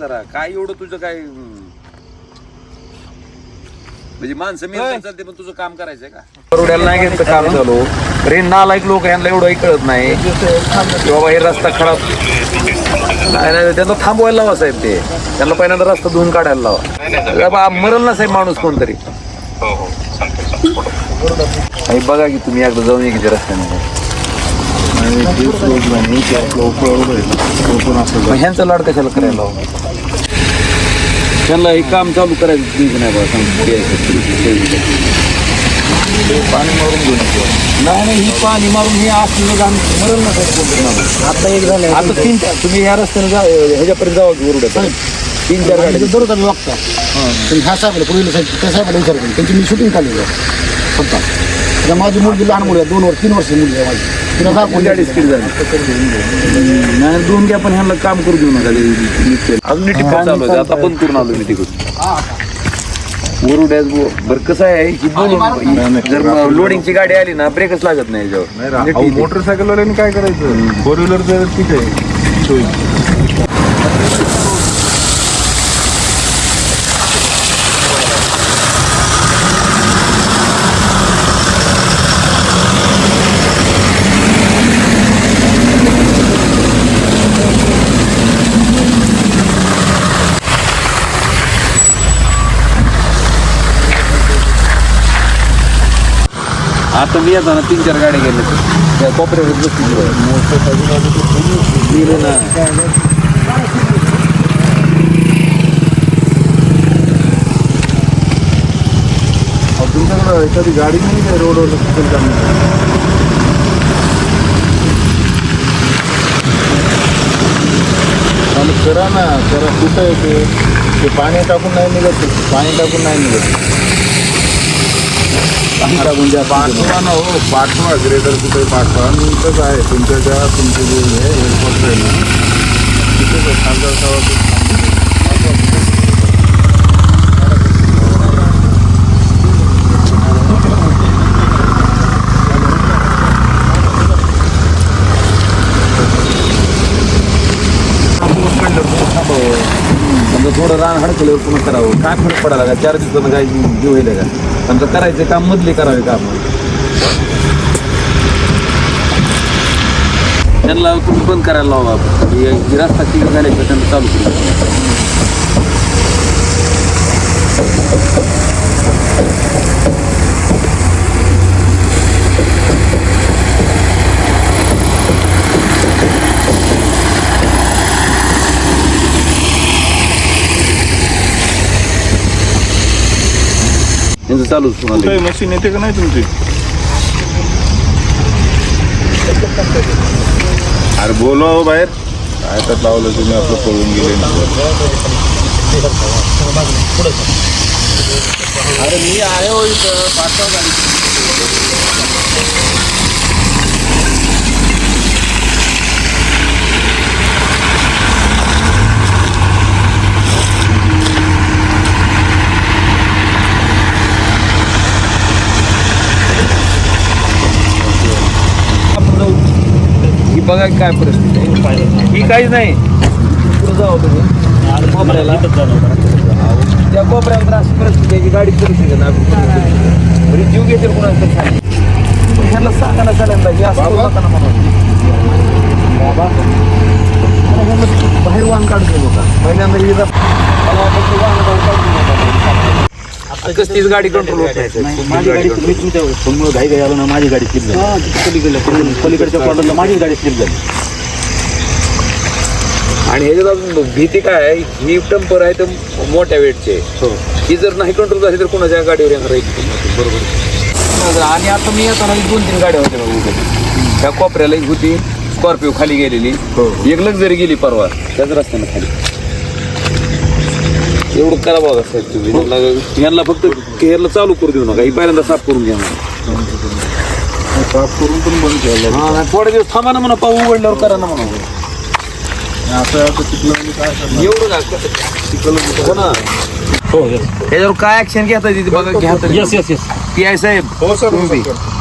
जरा. काय एवढं तुझं काय हम्म. म्हणजे माणसं मी चालते पण तुझं काम करायचंय का? परवड्याला नाही घेतलं काम. चालू. रे नालायक लोक यांना एवढंही कळत नाही. की बाबा हे रस्ता खराब. नाही नाही त्यांना थांबवायला लावा साहेब ते. त्यांना पहिल्यांदा रस्ता धुवून काढायला लावा. बाबा मरल ना साहेब माणूस कोणतरी. आणि बघा की तुम्ही एकदा जाऊन ये की त्या रस्त्याने. मग ह्यांचा लाड कशाला करायला लावा? त्यांना हे काम चालू करायचं तुझं नाही बा पाणी मारून घेऊन. नाही नाही ही पाणी मारून हे असलं घाण मरल ना साहेब कोणतरी माणूस. आता एक झालं आता तीन चार तुम्ही ह्या रस्त्याने जा ह्याच्यापर्यंत जावा की वरुड्यात तीन चार दररोज आम्ही वागता पण ह्या साहेबाला पुढील साहेब त्या साहेबाला विचार करून त्यांची मी शूटिंग काढली फक्त माझी मुलगी लहान मुली दोन वर्ष तीन वर्ष मुलगी आहे माझी. झाली. नाही दोन घ्या पण ह्यांना काम करू देऊ नका. अजून टिप्पण चालू आहे. आता बंद करून आलो मी तिकडून. वरुड्यात बरं कसं आहे? ही बोलून जर लोडिंगची गाडी आली ना ब्रेकच लागत नाही याच्यावर. नीट येते. मोटरसायकल काय करायचं? फोर व्हीलर ठीक आहे. आता मी येताना तीन चार गाड्या गेले त्या कोपऱ्यावर बसली ना. तुमच्याकडे एखादी गाडी नाही काय रोडवर तिथं जाणं? करा ना करा कुठं येते ते पाणी टाकून नाही निघत. पाणी टाकून नाही निघत. पाठवा ना हो पाठवा. ग्रेडर कुठे पाठवा. आणि इथंच आहे. तुमच्या ज्या तुमचे जे हे एअरपोर्ट आहे ना तिथेच आहे. खासदार साहेब समजा थोडं रान हडकल्यावर पुन्हा करावं. काय फरक पडायला का चार दिवसानं काय जीव होईल का? समजा करायचे काम मधले करावे काम त्यांना तुम्ही बंद करायला लावा. ही रस्ता क्लिअर झाल्याशिवाय त्यांना चालू करू. त्यांचं चालूच तुम्हाला कुठे मशीन येते का नाही तुमची? अरे बोलवा हो बाहेर. काय तर लावलं तुम्ही आपलं पळून गेले. अरे मी आहे हो इथं पाठवा गाडी. बघा की काय परिस्थिती आहे? ही काहीच नाही. पुढे जाऊ तुम्ही? कोपऱ्याला त्या कोपऱ्याला तर अशी परिस्थिती आहे की गाडी करू शकत नाही बरी जीव घेते कोणाला तर सांग. पण ह्याला सांगा ना सगळ्यांना की असं करू नका ना म्हणून बाबा. अरे ह्याला बाहेर वाहन काढतो पहिल्यांदा मला वाटतं वाहन. कसलीच गाडी कंट्रोल होत नाही. माझी गाडी समोर घाई घाई आलो ना माझी गाडी स्लिप झाली. पलीकडल्या पलीकडच्या कॉर्नरला माझी गाडी स्लिप झाली. आणि ह्याच्यात अजून भीती काय आहे? ही टंपर आहे तर मोठ्या वेटचे. ही. जर नाही कंट्रोल झाली तर कोणाच्या गाडीवर येणार आहे? बरोबर. आणि आता मी येताना दोन तीन गाड्या होत्या बघा. त्या कोपऱ्याला एक होती स्कॉर्पिओ खाली गेलेली. एक लक्झरी गेली परवा त्याच रस्त्यानं खाली. एवढं करा बघा साहेब तुम्ही. यांना- यांना फक्त हेरला चालू करू देऊ नका. ही पहिल्यांदा साफ करून घ्या. साफ करून पण बंद केलं. हा थोडे दिवस थांबा ना म्हणा पाऊ उघडल्यावर करा ना म्हणा. असं काय एवढं का हो ना. हो येस त्याच्यावर काय ऍक्शन घेता येते बघा घ्या. Yes yes yes P I साहेब हो सर तुम्ही. हो सर